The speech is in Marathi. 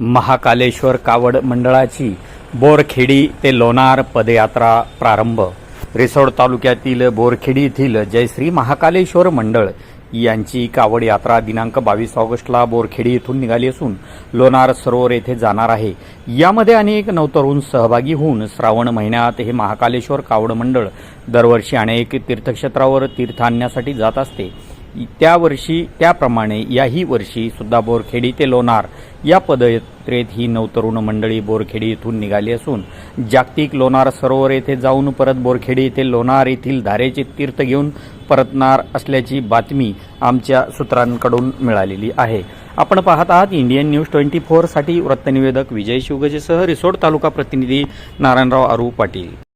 महाकालेश्वर कावड मंडळाची बोरखेडी ते लोणार पदयात्रा प्रारंभ. रिसोड तालुक्यातील बोरखेडी येथील जयश्री महाकालेश्वर मंडळ यांची कावड यात्रा दिनांक बावीस ऑगस्टला बोरखेडी येथून निघाली असून लोणार सरोवर येथे जाणार आहे. यामध्ये अनेक नवतरुण सहभागी होऊन श्रावण महिन्यात हे महाकालेश्वर कावड मंडळ दरवर्षी अनेक तीर्थक्षेत्रावर तीर्थ आणण्यासाठी जात असते. त्या वर्षी त्याप्रमाणे याही वर्षी सुद्धा बोरखेडी ते लोणार या पदयात्रेत ही नवतरुण मंडळी बोरखेडी येथून निघाली असून जागतिक लोणार सरोवर येथे जाऊन परत बोरखेडी येथे लोणार येथील धारेचे तीर्थ घेऊन परतणार असल्याची बातमी आमच्या सूत्रांकडून मिळालेली आहे. आपण पाहत आहात इंडियन न्यूज ट्वेंटी फोरसाठी वृत्तनिवेदक विजय शिवगजेसह रिसोड तालुका प्रतिनिधी नारायणराव आरू पाटील.